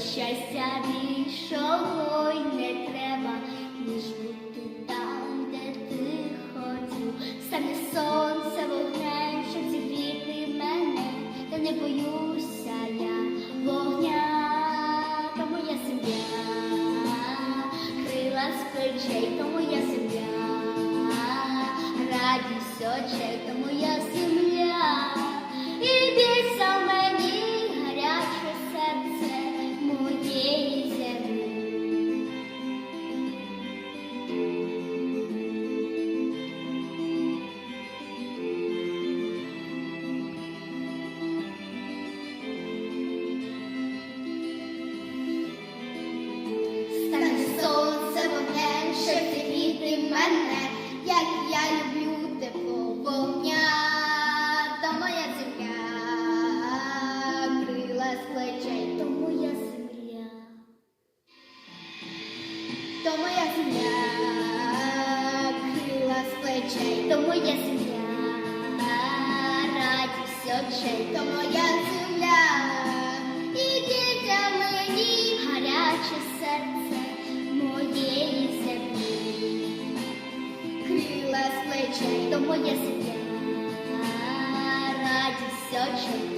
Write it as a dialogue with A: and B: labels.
A: щастя більшого не треба, ніж бути там, де ти хотів. Стане сонце вогнем, щоб зігріти мене, та не боюся я вогня, то моя сім'я, крила з плечей, то моя сім'я, радість очей, то моя з то моя земля, радість очей, то моя земля, і дітя мені гаряче серце моєї землі, крила з плечей, то моя земля, радість очей,